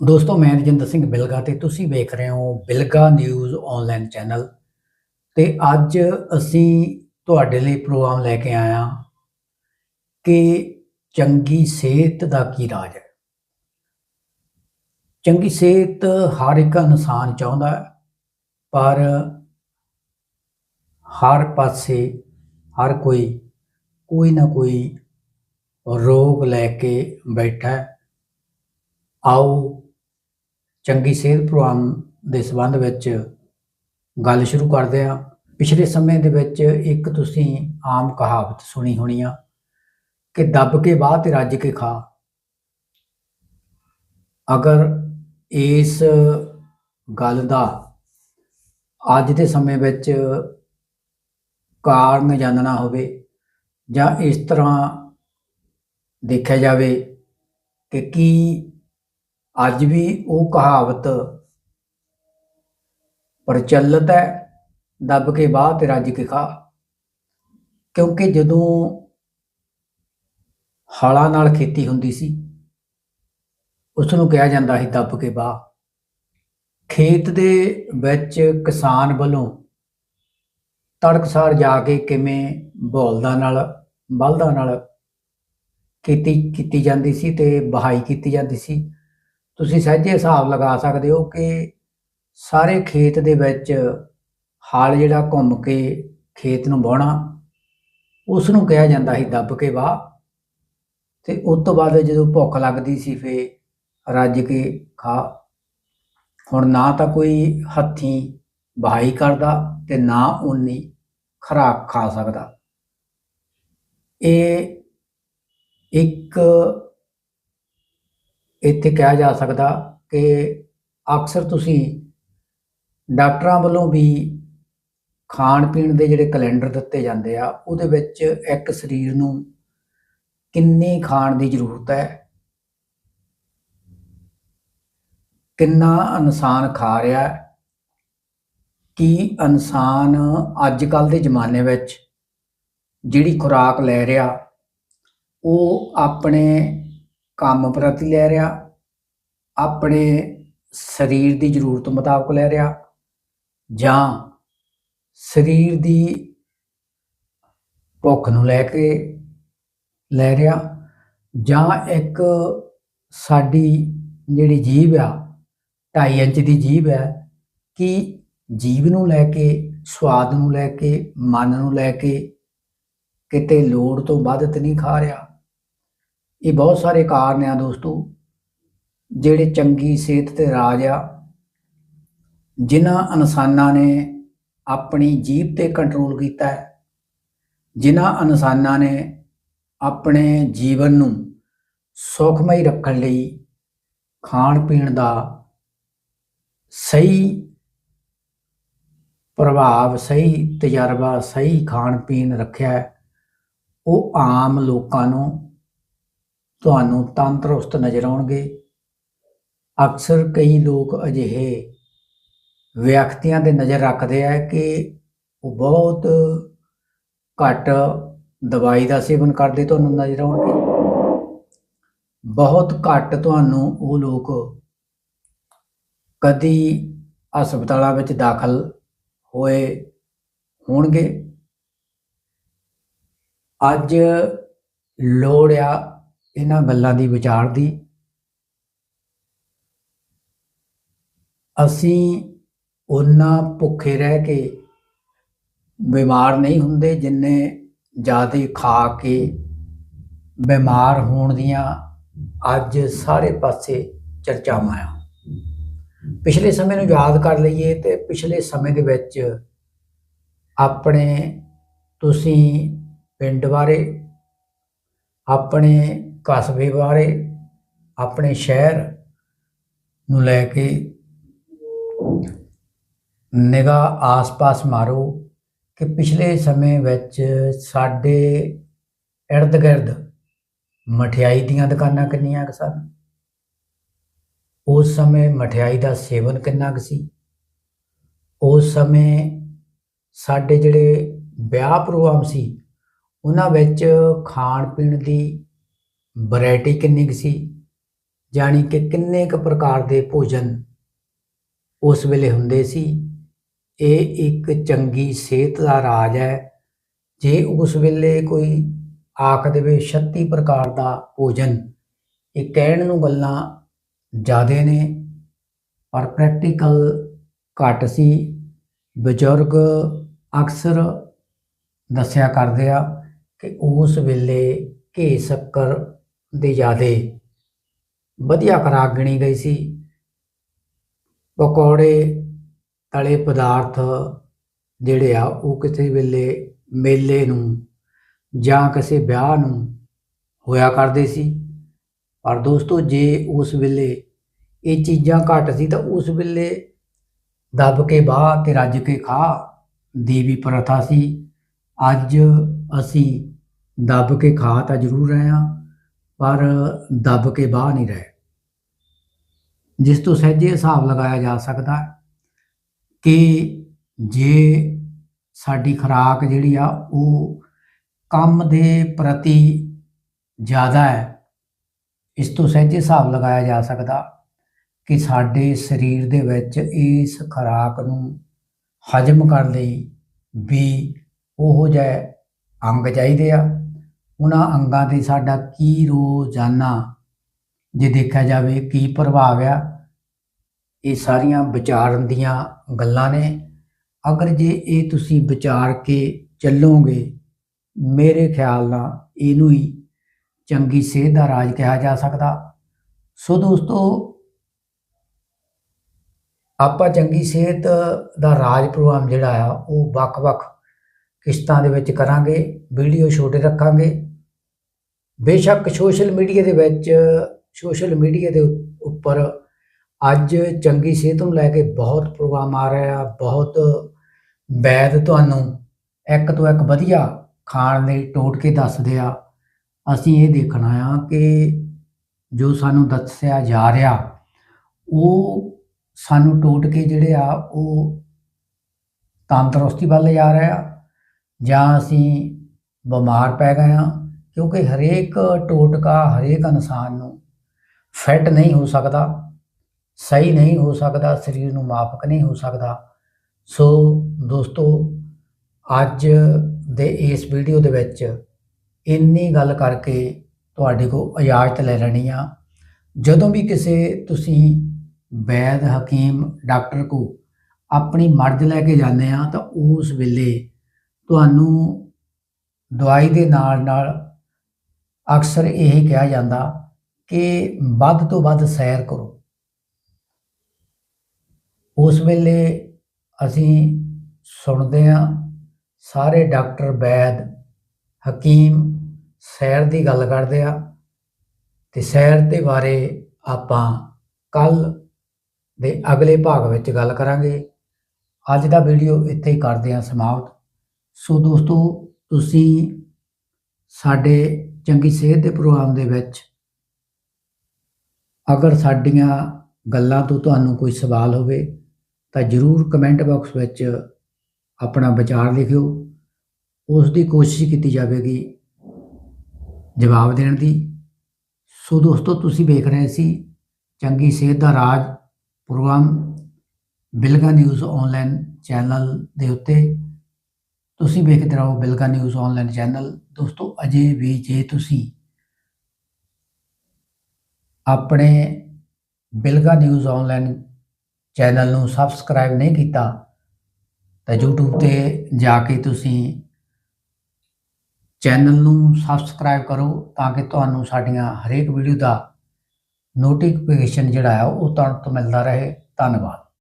ਦੋਸਤੋ, ਮੈਂ ਰਜਿੰਦਰ ਸਿੰਘ ਬਿਲਗਾ ਤੇ ਤੁਸੀਂ ਵੇਖ ਰਹੇ ਹੋ ਬਿਲਗਾ ਨਿਊਜ਼ ਆਨਲਾਈਨ ਚੈਨਲ। ਤੇ ਅੱਜ ਅਸੀਂ ਤੁਹਾਡੇ ਲਈ ਪ੍ਰੋਗਰਾਮ ਲੈ ਕੇ ਆਏ ਹਾਂ ਕਿ ਚੰਗੀ ਸਿਹਤ ਦਾ ਕੀ ਰਾਜ ਹੈ। ਚੰਗੀ ਸਿਹਤ ਹਰ ਇੱਕ ਇਨਸਾਨ ਚਾਹੁੰਦਾ ਪਰ ਹਰ ਪਾਸੇ ਹਰ ਕੋਈ ਕੋਈ ਨਾ ਕੋਈ ਰੋਗ ਲੈ ਕੇ ਬੈਠਾ ਆਓ ਚੰਗੀ ਸਿਹਤ ਪ੍ਰੋਗਰਾਮ ਦੇ ਸੰਬੰਧ ਵਿੱਚ ਗੱਲ ਸ਼ੁਰੂ ਕਰਦੇ ਹਾਂ। ਪਿਛਲੇ ਸਮੇਂ ਦੇ ਵਿੱਚ ਇੱਕ ਤੁਸੀਂ ਆਮ ਕਹਾਵਤ ਸੁਣੀ ਹੋਣੀ ਆ ਕਿ ਦੱਬ ਕੇ ਬਾਹ ਤੇ ਰੱਜ ਕੇ ਖਾ। ਅਗਰ ਇਸ ਗੱਲ ਦਾ ਅੱਜ ਦੇ ਸਮੇਂ ਵਿੱਚ ਕਾਰਨ ਜਾਣਨਾ ਹੋਵੇ ਜਾਂ ਇਸ ਤਰ੍ਹਾਂ ਦੇਖਿਆ ਜਾਵੇ ਕਿ ਕੀ ਅੱਜ ਵੀ ਉਹ ਕਹਾਵਤ ਪ੍ਰਚਲਿਤ ਹੈ ਦੱਬ ਕੇ ਬਾਹ ਤੇ ਰੱਜ ਕੇ ਖਾ। ਕਿਉਂਕਿ ਜਦੋਂ ਹਲਾਂ ਨਾਲ ਖੇਤੀ ਹੁੰਦੀ ਸੀ ਉਸ ਨੂੰ ਕਿਹਾ ਜਾਂਦਾ ਸੀ ਦੱਬ ਕੇ ਬਾਹ। ਖੇਤ ਦੇ ਵਿੱਚ ਕਿਸਾਨ ਵੱਲੋਂ ਤੜਕਸਾਰ ਜਾ ਕੇ ਕਿਵੇਂ ਬੋਲਦਾਂ ਨਾਲ, ਬਲਦਾਂ ਨਾਲ ਖੇਤੀ ਕੀਤੀ ਜਾਂਦੀ ਸੀ ਤੇ ਬਹਾਈ ਕੀਤੀ ਜਾਂਦੀ ਸੀ ਤੁਸੀਂ ਸਹਿਜੇ ਹਿਸਾਬ ਲਗਾ ਸਕਦੇ ਹੋ ਕਿ ਸਾਰੇ ਖੇਤ ਦੇ ਵਿੱਚ ਹਾਲ ਜਿਹੜਾ ਘੁੰਮ ਕੇ ਖੇਤ ਨੂੰ ਵਾਹੁਣਾ ਉਸ ਨੂੰ ਕਿਹਾ ਜਾਂਦਾ ਸੀ ਦੱਬ ਕੇ ਵਾਹ। ਤੇ ਉਸ ਤੋਂ ਬਾਅਦ ਜਦੋਂ ਭੁੱਖ ਲੱਗਦੀ ਸੀ ਫੇ ਰੱਜ ਕੇ ਖਾ। ਹੁਣ ਨਾ ਤਾਂ ਕੋਈ ਹੱਥੀਂ ਬਹਾਈ ਕਰਦਾ ਤੇ ਨਾ ਉਨੀ ਖਰਾਕ ਖਾ ਸਕਦਾ। ਇਹ ਇੱਕ ਇੱਥੇ ਕਿਹਾ ਜਾ ਸਕਦਾ ਕਿ ਅਕਸਰ ਤੁਸੀਂ ਡਾਕਟਰਾਂ ਵੱਲੋਂ ਵੀ ਖਾਣ ਪੀਣ ਦੇ ਜਿਹੜੇ ਕੈਲੰਡਰ ਦਿੱਤੇ ਜਾਂਦੇ ਆ, ਉਹਦੇ ਵਿੱਚ ਇੱਕ ਸਰੀਰ ਨੂੰ ਕਿੰਨੀ ਖਾਣ ਦੀ ਜ਼ਰੂਰਤ ਹੈ? ਕਿੰਨਾ ਇਨਸਾਨ ਖਾ ਰਿਹਾ ਕੀ ਇਨਸਾਨ ਅੱਜ ਕੱਲ ਦੇ ਜ਼ਮਾਨੇ ਵਿੱਚ ਜਿਹੜੀ ਖੁਰਾਕ ਲੈ ਰਿਹਾ, ਉਹ ਆਪਣੇ ਕੰਮ ਪ੍ਰਤੀ ਲੈ ਰਿਹਾ, ਆਪਣੇ ਸਰੀਰ ਦੀ ਜ਼ਰੂਰਤ ਮੁਤਾਬਕ ਲੈ ਰਿਹਾ ਜਾਂ ਸਰੀਰ ਦੀ ਭੁੱਖ ਨੂੰ ਲੈ ਕੇ ਲੈ ਰਿਹਾ ਜਾਂ ਇੱਕ ਸਾਡੀ ਜਿਹੜੀ ਜੀਭ ਆ 2.5 ਇੰਚ ਦੀ ਜੀਭ ਹੈ, ਕਿ ਜੀਵ ਨੂੰ ਲੈ ਕੇ, ਸਵਾਦ ਨੂੰ ਲੈ ਕੇ, ਮਨ ਨੂੰ ਲੈ ਕੇ ਕਿਤੇ ਲੋੜ ਤੋਂ ਵੱਧ ਤੇ ਨਹੀਂ ਖਾ ਰਿਹਾ? ਇਹ ਬਹੁਤ ਸਾਰੇ ਕਾਰਨ ਆ ਦੋਸਤੋ, ਜਿਹੜੇ ਚੰਗੀ ਸਿਹਤ ਤੇ ਰਾਜ ਆ, ਜਿਨ੍ਹਾਂ ਇਨਸਾਨਾਂ ਨੇ ਆਪਣੀ ਜੀਭ ਤੇ ਕੰਟਰੋਲ ਕੀਤਾ ਹੈ, ਜਿਨ੍ਹਾਂ ਇਨਸਾਨਾਂ ਨੇ ਆਪਣੇ ਜੀਵਨ ਨੂੰ ਸੁਖਮਈ ਰੱਖਣ ਲਈ ਖਾਣ ਪੀਣ ਦਾ ਸਹੀ ਪ੍ਰਭਾਵ, ਸਹੀ ਤਜਰਬਾ, ਸਹੀ ਖਾਣ ਪੀਣ ਰੱਖਿਆ ਉਹ ਆਮ ਲੋਕਾਂ ਨੂੰ ਤੁਹਾਨੂੰ ਤੰਦਰੁਸਤ ਨਜ਼ਰ ਆਉਣਗੇ। ਅਕਸਰ ਕਈ ਲੋਕ ਅਜਿਹੇ ਵਿਅਕਤੀਆਂ ਦੇ ਨਜ਼ਰ ਰੱਖਦੇ ਆ ਕਿ ਉਹ ਬਹੁਤ ਘੱਟ ਦਵਾਈ ਦਾ ਸੇਵਨ ਕਰਦੇ ਤੁਹਾਨੂੰ ਨਜ਼ਰ ਆਉਣਗੇ। ਬਹੁਤ ਘੱਟ ਤੁਹਾਨੂੰ ਉਹ ਲੋਕ ਕਦੀ ਹਸਪਤਾਲਾਂ ਵਿੱਚ ਦਾਖਲ ਹੋਏ ਹੋਣਗੇ। ਅੱਜ ਲੋੜ ਆ ਇਹਨਾਂ ਗੱਲਾਂ ਦੀ ਵਿਚਾਰ ਦੀ। ਅਸੀਂ ਉਹਨਾਂ ਭੁੱਖੇ ਰਹਿ ਕੇ ਬਿਮਾਰ ਨਹੀਂ ਹੁੰਦੇ ਜਿੰਨੇ ਜ਼ਿਆਦਾ ਖਾ ਕੇ ਬਿਮਾਰ ਹੋਣ ਦੀਆਂ ਅੱਜ ਸਾਰੇ ਪਾਸੇ ਚਰਚਾਵਾਂ ਆ। ਪਿਛਲੇ ਸਮੇਂ ਨੂੰ ਯਾਦ ਕਰ ਲਈਏ ਤੇ ਪਿਛਲੇ ਸਮੇਂ ਦੇ ਵਿੱਚ ਆਪਣੇ ਤੁਸੀਂ ਪਿੰਡ ਬਾਰੇ, ਆਪਣੇ ਕਸਬੇ ਬਾਰੇ ਆਪਣੇ ਸ਼ਹਿਰ ਨੂੰ ਲੈ ਕੇ ਨਿਗਾਹ ਆਸ-ਪਾਸ ਮਾਰੋ ਕਿ ਪਿਛਲੇ ਸਮੇਂ ਵਿੱਚ ਸਾਡੇ ਇਰਦ-ਗਿਰਦ ਮਠਿਆਈ ਦੀਆਂ ਦੁਕਾਨਾਂ ਕਿੰਨੀਆਂ ਕੁ ਸਨ? ਉਸ ਸਮੇਂ ਮਠਿਆਈ ਦਾ ਸੇਵਨ ਕਿੰਨਾ ਕੁ ਸੀ? ਉਸ ਸਮੇਂ ਸਾਡੇ ਜਿਹੜੇ ਵਿਆਹ ਪ੍ਰੋਗਰਾਮ ਸੀ, ਉਹਨਾਂ ਵਿੱਚ ਖਾਣ ਪੀਣ ਦੀ ਵੈਰਾਈਟੀ ਕਿੰਨੀ ਕੁ ਸੀ ਜਾਣੀ ਕਿ ਕਿੰਨੇ ਕੁ ਪ੍ਰਕਾਰ ਦੇ ਭੋਜਨ ਉਸ ਵੇਲੇ ਹੁੰਦੇ ਸੀ? ਇਹ ਇੱਕ ਚੰਗੀ ਸਿਹਤ ਦਾ ਰਾਜ ਹੈ। ਜੇ ਉਸ ਵੇਲੇ ਕੋਈ ਆਖ ਦੇਵੇ 36 ਪ੍ਰਕਾਰ ਦਾ ਭੋਜਨ, ਇਹ ਕਹਿਣ ਨੂੰ ਗੱਲਾਂ ਜ਼ਿਆਦੇ ਨੇ, ਪਰ ਪ੍ਰੈਕਟੀਕਲ ਘੱਟ ਸੀ। ਬਜ਼ੁਰਗ ਅਕਸਰ ਦੱਸਿਆ ਕਰਦੇ ਆ ਕਿ ਉਸ ਵੇਲੇ ਘੇ ਸ਼ੱਕਰ ਦੇ ਜ਼ਿਆਦੇ ਵਧੀਆ ਖੁਰਾਕ ਗਿਣੀ ਗਈ ਸੀ। ਪਕੌੜੇ, ਤਲੇ ਪਦਾਰਥ ਜਿਹੜੇ ਆ, ਉਹ ਕਿਸੇ ਵੇਲੇ ਮੇਲੇ ਨੂੰ ਜਾਂ ਕਿਸੇ ਵਿਆਹ ਨੂੰ ਹੋਇਆ ਕਰਦੇ ਸੀ। ਪਰ ਦੋਸਤੋ, ਜੇ ਉਸ ਵੇਲੇ ਇਹ ਚੀਜ਼ਾਂ ਘੱਟ ਸੀ, ਤਾਂ ਉਸ ਵੇਲੇ ਦੱਬ ਕੇ ਬਾਹ ਤੇ ਰੱਜ ਕੇ ਖਾ ਦੀ ਵੀ ਪ੍ਰਥਾ ਸੀ। ਅੱਜ ਅਸੀਂ ਦੱਬ ਕੇ ਖਾ ਤਾਂ ਜ਼ਰੂਰ ਰਹੇ ਹਾਂ। ਪਰ ਦੱਬ ਕੇ ਬਾਹ ਨਹੀਂ ਰਹੇ। ਜਿਸ ਤੋਂ ਸਹਿਜੇ ਹਿਸਾਬ ਲਗਾਇਆ ਜਾ ਸਕਦਾ ਕਿ ਜੇ ਸਾਡੀ ਖੁਰਾਕ ਜਿਹੜੀ ਆ ਉਹ ਕੰਮ ਦੇ ਪ੍ਰਤੀ ਜ਼ਿਆਦਾ ਹੈ, ਇਸ ਤੋਂ ਸਹਿਜੇ ਹਿਸਾਬ ਲਗਾਇਆ ਜਾ ਸਕਦਾ ਕਿ ਸਾਡੇ ਸਰੀਰ ਦੇ ਵਿੱਚ ਇਸ ਖੁਰਾਕ ਨੂੰ ਹਜਮ ਕਰਨ ਲਈ ਵੀ ਉਹੋ ਜਿਹੇ ਅੰਗ ਚਾਹੀਦੇ ਆ। ਉਹਨਾਂ ਅੰਗਾਂ ਤੇ ਸਾਡਾ ਕੀ ਰੋਜ਼ਾਨਾ ਜੇ ਦੇਖਿਆ ਜਾਵੇ ਕੀ ਪ੍ਰਭਾਵ ਆ, ਇਹ ਸਾਰੀਆਂ ਵਿਚਾਰਨ ਦੀਆਂ ਗੱਲਾਂ ਨੇ। ਅਗਰ ਜੇ ਇਹ ਤੁਸੀਂ ਵਿਚਾਰ ਕੇ ਚੱਲੋਗੇ, ਮੇਰੇ ਖਿਆਲ ਨਾਲ ਇਹਨੂੰ ਹੀ ਚੰਗੀ ਸਿਹਤ ਦਾ ਰਾਜ ਕਿਹਾ ਜਾ ਸਕਦਾ। ਸੋ ਦੋਸਤੋ, ਆਪਾਂ ਚੰਗੀ ਸਿਹਤ ਦਾ ਰਾਜ ਪ੍ਰੋਗਰਾਮ ਜਿਹੜਾ ਆ, ਉਹ ਵੱਖ-ਵੱਖ ਕਿਸ਼ਤਾਂ ਦੇ ਵਿੱਚ ਕਰਾਂਗੇ, ਵੀਡੀਓ ਛੋਟੇ ਰੱਖਾਂਗੇ। ਬੇਸ਼ੱਕ ਸੋਸ਼ਲ ਮੀਡੀਆ ਦੇ ਵਿੱਚ, ਸੋਸ਼ਲ ਮੀਡੀਆ ਦੇ ਉੱਪਰ ਅੱਜ ਚੰਗੀ ਸਿਹਤ ਨੂੰ ਲੈ ਕੇ ਬਹੁਤ ਪ੍ਰੋਗਰਾਮ ਆ ਰਿਹਾ ਬਹੁਤ ਵੈਦ ਤੁਹਾਨੂੰ ਇੱਕ ਤੋਂ ਇੱਕ ਵਧੀਆ ਖਾਣ ਲਈ ਟੋਟਕੇ ਦੱਸਦੇ ਆ। ਅਸੀਂ ਇਹ ਦੇਖਣਾ ਆ ਕਿ ਜੋ ਸਾਨੂੰ ਦੱਸਿਆ ਜਾ ਰਿਹਾ, ਉਹ ਸਾਨੂੰ ਟੋਟ ਕੇ ਜਿਹੜੇ ਆ, ਉਹ ਤੰਦਰੁਸਤੀ ਵੱਲ ਜਾ ਰਿਹਾ ਜਾਂ ਅਸੀਂ ਬਿਮਾਰ ਪੈ ਗਏ ਆ। ਕਿਉਂਕਿ ਹਰੇਕ ਟੋਟਕਾ ਹਰੇਕ ਇਨਸਾਨ ਨੂੰ ਫਿੱਟ ਨਹੀਂ ਹੋ ਸਕਦਾ, ਸਹੀ ਨਹੀਂ ਹੋ ਸਕਦਾ, ਸਰੀਰ ਨੂੰ ਮਾਫਕ ਨਹੀਂ ਹੋ ਸਕਦਾ। ਸੋ ਦੋਸਤੋ, ਅੱਜ ਦੇ ਇਸ ਵੀਡੀਓ ਦੇ ਵਿੱਚ ਇੰਨੀ ਗੱਲ ਕਰਕੇ ਤੁਹਾਡੇ ਕੋਲ ਇਜਾਜ਼ਤ ਲੈ ਲੈਣੀ ਆ। ਜਦੋਂ ਵੀ ਕਿਸੇ ਤੁਸੀਂ ਵੈਦ, ਹਕੀਮ, ਡਾਕਟਰ ਕੋ ਆਪਣੀ ਮਰਜ਼ ਲੈ ਕੇ ਜਾਂਦੇ ਆ, ਤਾਂ ਉਸ ਵੇਲੇ ਤੁਹਾਨੂੰ ਦਵਾਈ ਦੇ ਨਾਲ ਨਾਲ ਅਕਸਰ ਇਹ ਕਿਹਾ ਜਾਂਦਾ ਕਿ ਵੱਧ ਤੋਂ ਵੱਧ ਸੈਰ ਕਰੋ। ਉਸ ਵੇਲੇ ਅਸੀਂ ਸੁਣਦੇ ਹਾਂ ਸਾਰੇ ਡਾਕਟਰ ਵੈਦ ਹਕੀਮ ਸੈਰ ਦੀ ਗੱਲ ਕਰਦੇ ਆ ਤੇ ਸੈਰ ਦੇ ਬਾਰੇ ਆਪਾਂ ਕੱਲ ਦੇ ਅਗਲੇ ਭਾਗ ਵਿੱਚ ਗੱਲ ਕਰਾਂਗੇ। ਅੱਜ ਦਾ ਵੀਡੀਓ ਇੱਥੇ ਹੀ ਕਰਦੇ ਹਾਂ ਸਮਾਪਤ। ਸੋ ਦੋਸਤੋ, ਤੁਸੀਂ ਸਾਡੇ ਚੰਗੀ ਸਿਹਤ ਦੇ ਪ੍ਰੋਗਰਾਮ ਦੇ ਵਿੱਚ ਅਗਰ ਸਾਡੀਆਂ ਗੱਲਾਂ ਤੋਂ ਤੁਹਾਨੂੰ ਕੋਈ ਸਵਾਲ ਹੋਵੇ, ਤਾਂ ਜਰੂਰ ਕਮੈਂਟ ਬਾਕਸ ਵਿੱਚ ਆਪਣਾ ਵਿਚਾਰ ਲਿਖਿਓ। ਉਸ ਦੀ ਕੋਸ਼ਿਸ਼ ਕੀਤੀ ਜਾਵੇਗੀ ਜਵਾਬ ਦੇਣ ਦੀ। ਸੋ ਦੋਸਤੋ, ਤੁਸੀਂ ਵੇਖ ਰਹੇ ਸੀ ਚੰਗੀ ਸਿਹਤ ਦਾ ਰਾਜ programme Bilga news online channel ਦੇ ਉੱਤੇ। ਤੁਸੀਂ ਵੇਖਦੇ ਰਹੋ ਬਿਲਗਾ ਨਿਊਜ਼ ਆਨਲਾਈਨ ਚੈਨਲ। ਦੋਸਤੋ, ਅਜੇ ਵੀ ਜੇ ਤੁਸੀਂ ਆਪਣੇ ਬਿਲਗਾ ਨਿਊਜ਼ ਆਨਲਾਈਨ ਚੈਨਲ ਨੂੰ ਸਬਸਕ੍ਰਾਈਬ ਨਹੀਂ ਕੀਤਾ, ਤਾਂ YouTube ਤੇ ਜਾ ਕੇ ਤੁਸੀਂ ਚੈਨਲ ਨੂੰ ਸਬਸਕ੍ਰਾਈਬ ਕਰੋ ਤਾਂ ਕਿ ਤੁਹਾਨੂੰ ਸਾਡੀਆਂ ਹਰੇਕ ਵੀਡੀਓ ਦਾ ਨੋਟੀਫਿਕੇਸ਼ਨ ਜਿਹੜਾ ਹੈ ਉਹ ਤੁਹਾਨੂੰ ਤੋਂ ਮਿਲਦਾ ਰਹੇ। ਧੰਨਵਾਦ।